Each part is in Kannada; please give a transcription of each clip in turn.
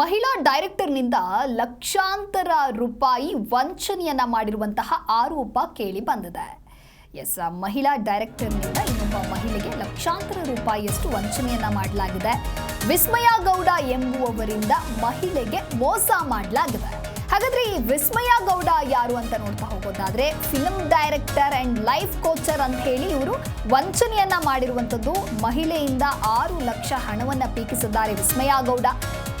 ಮಹಿಳಾ ಡೈರೆಕ್ಟರ್ನಿಂದ ಲಕ್ಷಾಂತರ ರೂಪಾಯಿ ವಂಚನೆಯನ್ನ ಮಾಡಿರುವಂತಹ ಆರೋಪ ಕೇಳಿ ಬಂದಿದೆ. ಎಸ್, ಮಹಿಳಾ ಡೈರೆಕ್ಟರ್ನಿಂದ ಇನ್ನೊಬ್ಬ ಮಹಿಳೆಗೆ ಲಕ್ಷಾಂತರ ರೂಪಾಯಿಯಷ್ಟು ವಂಚನೆಯನ್ನ ಮಾಡಲಾಗಿದೆ. ವಿಸ್ಮಯ ಗೌಡ ಎಂಬುವವರಿಂದ ಮಹಿಳೆಗೆ ಮೋಸ ಮಾಡಲಾಗಿದೆ. ಹಾಗಾದ್ರೆ ಈ ವಿಸ್ಮಯ ಗೌಡ ಯಾರು ಅಂತ ನೋಡ್ತಾ ಹೋಗೋದಾದ್ರೆ film director and life coacher ಅಂತ ಹೇಳಿ ಇವರು ವಂಚನೆಯನ್ನ ಮಾಡಿರುವಂಥದ್ದು ಮಹಿಳೆಯಿಂದ ಆರು ಲಕ್ಷ ಹಣವನ್ನ ಪೀಕಿಸಿದ್ದಾರೆ ವಿಸ್ಮಯ ಗೌಡ.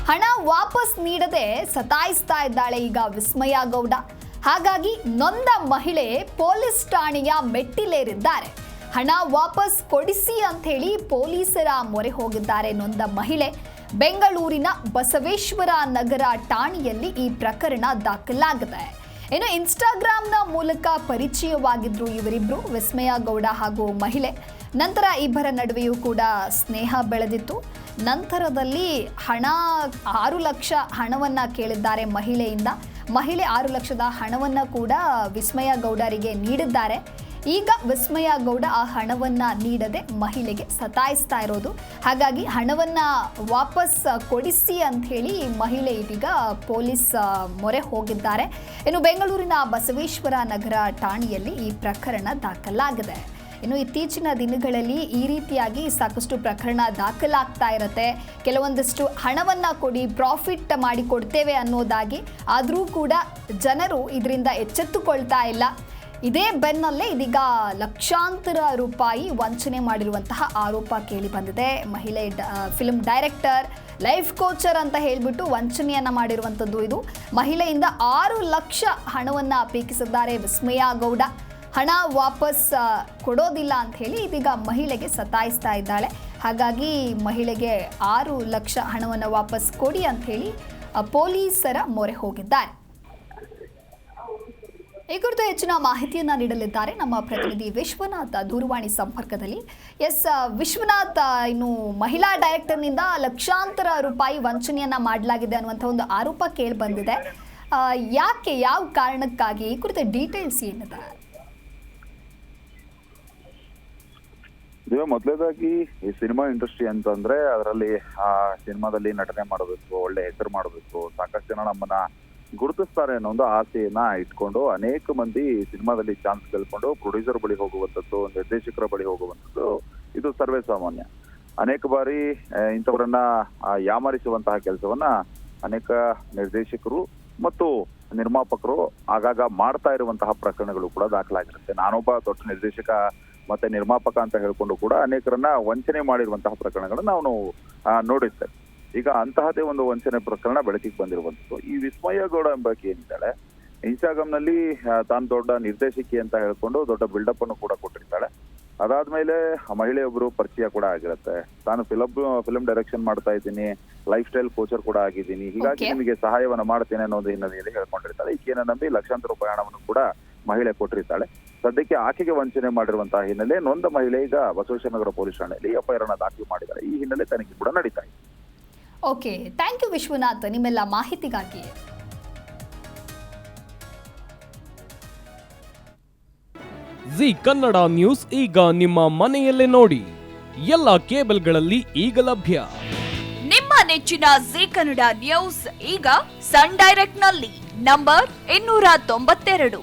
ಹಣ ವಾಪಸ್ ನೀಡದೆ ಸತಾಯಿಸ್ತಾ ಇದ್ದಾಳೆ ಈಗ ವಿಸ್ಮಯ ಗೌಡ. ಹಾಗಾಗಿ ನೊಂದ ಮಹಿಳೆ ಪೊಲೀಸ್ ಠಾಣೆಯ ಮೆಟ್ಟಿಲೇರಿದ್ದಾರೆ. ಹಣ ವಾಪಸ್ ಕೊಡಿಸಿ ಅಂತ ಹೇಳಿ ಪೊಲೀಸರ ಮೊರೆ ಹೋಗಿದ್ದಾರೆ ನೊಂದ ಮಹಿಳೆ. ಬೆಂಗಳೂರಿನ ಬಸವೇಶ್ವರ ನಗರ ಠಾಣೆಯಲ್ಲಿ ಈ ಪ್ರಕರಣ ದಾಖಲಾಗಿದೆ. ಇನ್ನು ಇನ್ಸ್ಟಾಗ್ರಾಮ್ನ ಮೂಲಕ ಪರಿಚಯವಾಗಿದ್ರು ಇವರಿಬ್ರು ವಿಸ್ಮಯ ಗೌಡ ಹಾಗೂ ಮಹಿಳೆ. ನಂತರ ಇಬ್ಬರ ನಡುವೆಯೂ ಕೂಡ ಸ್ನೇಹ ಬೆಳೆದಿತ್ತು. ನಂತರದಲ್ಲಿ ಹಣ, ಆರು ಲಕ್ಷ ಹಣವನ್ನು ಕೇಳಿದ್ದಾರೆ ಮಹಿಳೆಯಿಂದ. ಮಹಿಳೆ ಆರು ಲಕ್ಷದ ಹಣವನ್ನು ಕೂಡ ವಿಸ್ಮಯ ಗೌಡರಿಗೆ ನೀಡಿದ್ದಾರೆ. ಈಗ ವಿಸ್ಮಯ ಗೌಡ ಆ ಹಣವನ್ನು ನೀಡದೆ ಮಹಿಳೆಗೆ ಸತಾಯಿಸ್ತಾ ಇರೋದು. ಹಾಗಾಗಿ ಹಣವನ್ನು ವಾಪಸ್ ಕೊಡಿಸಿ ಅಂತ ಹೇಳಿ ಮಹಿಳೆ ಇದೀಗ ಪೊಲೀಸ್ ಮೊರೆ ಹೋಗಿದ್ದಾರೆ. ಇನ್ನು ಬೆಂಗಳೂರಿನ ಬಸವೇಶ್ವರ ನಗರ ಠಾಣೆಯಲ್ಲಿ ಈ ಪ್ರಕರಣ ದಾಖಲಾಗಿದೆ. ಇನ್ನು ಇತ್ತೀಚಿನ ದಿನಗಳಲ್ಲಿ ಈ ರೀತಿಯಾಗಿ ಸಾಕಷ್ಟು ಪ್ರಕರಣ ದಾಖಲಾಗ್ತಾ ಇರುತ್ತೆ. ಕೆಲವೊಂದಿಷ್ಟು ಹಣವನ್ನು ಕೊಡಿ ಪ್ರಾಫಿಟ್ ಮಾಡಿ ಕೊಡ್ತೇವೆ ಅನ್ನೋದಾಗಿ ಆದರೂ ಕೂಡ ಜನರು ಇದರಿಂದ ಎಚ್ಚೆತ್ತುಕೊಳ್ತಾ ಇಲ್ಲ. ಇದೇ ಬೆನ್ನಲ್ಲೇ ಇದೀಗ ಲಕ್ಷಾಂತರ ರೂಪಾಯಿ ವಂಚನೆ ಮಾಡಿರುವಂತಹ ಆರೋಪ ಕೇಳಿ ಬಂದಿದೆ. ಮಹಿಳೆ ಫಿಲ್ಮ್ ಡೈರೆಕ್ಟರ್ ಲೈಫ್ ಕೋಚರ್ ಅಂತ ಹೇಳಿಬಿಟ್ಟು ವಂಚನೆಯನ್ನ ಮಾಡಿರುವಂಥದ್ದು ಇದು. ಮಹಿಳೆಯಿಂದ ಆರು ಲಕ್ಷ ಹಣವನ್ನು ಅಪೇಕ್ಷಿಸಿದ್ದಾರೆ ವಿಸ್ಮಯ ಗೌಡ. ಹಣ ವಾಪಸ್ ಕೊಡೋದಿಲ್ಲ ಅಂತ ಹೇಳಿ ಇದೀಗ ಮಹಿಳೆಗೆ ಸತಾಯಿಸ್ತಾ ಇದ್ದಾಳೆ. ಹಾಗಾಗಿ ಮಹಿಳೆಗೆ ಆರು ಲಕ್ಷ ಹಣವನ್ನು ವಾಪಸ್ ಕೊಡಿ ಅಂತ ಹೇಳಿ ಪೊಲೀಸರ ಮೊರೆ ಹೋಗಿದ್ದಾರೆ. ಈ ಕುರಿತು ಹೆಚ್ಚಿನ ಮಾಹಿತಿಯನ್ನು ನೀಡಲಿದ್ದಾರೆ ನಮ್ಮ ಪ್ರತಿನಿಧಿ ವಿಶ್ವನಾಥ ದೂರವಾಣಿ ಸಂಪರ್ಕದಲ್ಲಿ. ಎಸ್ ವಿಶ್ವನಾಥ್, ಇನ್ನು ಮಹಿಳಾ ಡೈರೆಕ್ಟರ್ನಿಂದ ಲಕ್ಷಾಂತರ ರೂಪಾಯಿ ವಂಚನೆಯನ್ನ ಮಾಡಲಾಗಿದೆ ಅನ್ನುವಂಥ ಒಂದು ಆರೋಪ ಕೇಳಿ ಬಂದಿದೆ ಯಾಕೆ, ಯಾವ ಕಾರಣಕ್ಕಾಗಿ? ಈ ಕುರಿತ ಡೀಟೇಲ್ಸ್ ಏನಿದೆ? ದಿವ್ಯ ಮೊದಲೇದಾಗಿ ಈ ಸಿನಿಮಾ ಇಂಡಸ್ಟ್ರಿ ಅಂತಂದ್ರೆ ಅದರಲ್ಲಿ ಆ ಸಿನಿಮಾದಲ್ಲಿ ನಟನೆ ಮಾಡಬೇಕು ಒಳ್ಳೆ ಹೆಸರು ಮಾಡಬೇಕು ಸಾಕಷ್ಟು ಜನ ನಮ್ಮನ್ನ ಗುರುತಿಸ್ತಾರೆ ಅನ್ನೋ ಒಂದು ಆಸೆಯನ್ನ ಇಟ್ಕೊಂಡು ಅನೇಕ ಮಂದಿ ಸಿನಿಮಾದಲ್ಲಿ ಚಾನ್ಸ್ ಕೇಳ್ಕೊಂಡು ಪ್ರೊಡ್ಯೂಸರ್ ಬಳಿ ಹೋಗುವಂಥದ್ದು, ನಿರ್ದೇಶಕರ ಬಳಿ ಹೋಗುವಂಥದ್ದು ಇದು ಸರ್ವೇ ಸಾಮಾನ್ಯ. ಅನೇಕ ಬಾರಿ ಇಂಥವರನ್ನ ಯಾಮಾರಿಸುವಂತಹ ಕೆಲಸವನ್ನ ಅನೇಕ ನಿರ್ದೇಶಕರು ಮತ್ತು ನಿರ್ಮಾಪಕರು ಆಗಾಗ ಮಾಡ್ತಾ ಇರುವಂತಹ ಪ್ರಕರಣಗಳು ಕೂಡ ದಾಖಲಾಗಿರುತ್ತೆ. ನಾನೊಬ್ಬ ದೊಡ್ಡ ನಿರ್ದೇಶಕ ಮತ್ತೆ ನಿರ್ಮಾಪಕ ಅಂತ ಹೇಳ್ಕೊಂಡು ಕೂಡ ಅನೇಕರನ್ನ ವಂಚನೆ ಮಾಡಿರುವಂತಹ ಪ್ರಕರಣಗಳನ್ನ ನಾವು ನೋಡಿರ್ತೇವೆ ಈಗ ಅಂತಹದೇ ಒಂದು ವಂಚನೆ ಪ್ರಕರಣ ಬೆಳಕಿಗೆ ಬಂದಿರುವಂತದ್ದು ಈ ವಿಸ್ಮಯ ಗೌಡ ಎಂಬಾಕಿ ಏನಿದ್ದಾಳೆ? ಇನ್ಸ್ಟಾಗ್ರಾಮ್ನಲ್ಲಿ ತಾನು ದೊಡ್ಡ ನಿರ್ದೇಶಕಿ ಅಂತ ಹೇಳ್ಕೊಂಡು ದೊಡ್ಡ ಬಿಲ್ಡಪ್ ಅನ್ನು ಕೂಡ ಕೊಟ್ಟಿರ್ತಾಳೆ. ಅದಾದ್ಮೇಲೆ ಮಹಿಳೆಯೊಬ್ಬರು ಪರಿಚಯ ಕೂಡ ಆಗಿರುತ್ತೆ. ತಾನು ಫಿಲಮ್ ಫಿಲಂ ಡೈರೆಕ್ಷನ್ ಮಾಡ್ತಾ ಇದ್ದೀನಿ ಲೈಫ್ ಸ್ಟೈಲ್ ಕೋಚರ್ ಕೂಡ ಆಗಿದ್ದೀನಿ. ಹೀಗಾಗಿ ನಿಮಗೆ ಸಹಾಯವನ್ನು ಮಾಡ್ತೇನೆ ಅನ್ನೋದು ಹಿನ್ನೆಲೆಯಲ್ಲಿ ಹೇಳ್ಕೊಂಡಿರ್ತಾಳೆ. ಈಕೆಯನ್ನು ನಂಬಿ ಲಕ್ಷಾಂತರ ರೂಪಾಯಿ ಹಣವನ್ನು ಕೂಡ ಮಹಿಳೆ ಕೊಟ್ಟಿರ್ತಾಳೆ. ಸದ್ಯಕ್ಕೆ ಆಕೆಗೆ ವಂಚನೆ ಮಾಡಿರುವಂತಹ ಹಿನ್ನೆಲೆ ನೊಂದ ಮಹಿಳೆ ಈಗ ಬಸವೇಶ್ವರ ನಗರ ಪೊಲೀಸ್ ಠಾಣೆಯಲ್ಲಿ ಎಫ್ಐಆರ್ ಅನ್ನ ದಾಖಲು ಮಾಡಿದ್ದಾರೆ ಈ ಹಿನ್ನೆಲೆ ತನಿಖೆ ಕೂಡ ನಡೀತಾ ಇದೆ. Okay thank you Vishwanath. ನಿಮ್ಮೆಲ್ಲ ಮಾಹಿತಿಗಾಗಿ. ಜಿ ಕನ್ನಡ ನ್ಯೂಸ್ ಈಗ ನಿಮ್ಮ ಮನೆಯಲ್ಲೇ ನೋಡಿ. ಎಲ್ಲ ಕೇಬಲ್ಗಳಲ್ಲಿ ಈಗ ಲಭ್ಯ. ನಿಮ್ಮ ನೆಚ್ಚಿನ ಜಿ ಕನ್ನಡ ನ್ಯೂಸ್ ಈಗ ಸನ್ ಡೈರೆಕ್ಟ್ನಲ್ಲಿ ನಂಬರ್ ಇನ್ನೂರ ತೊಂಬತ್ತೆರಡು.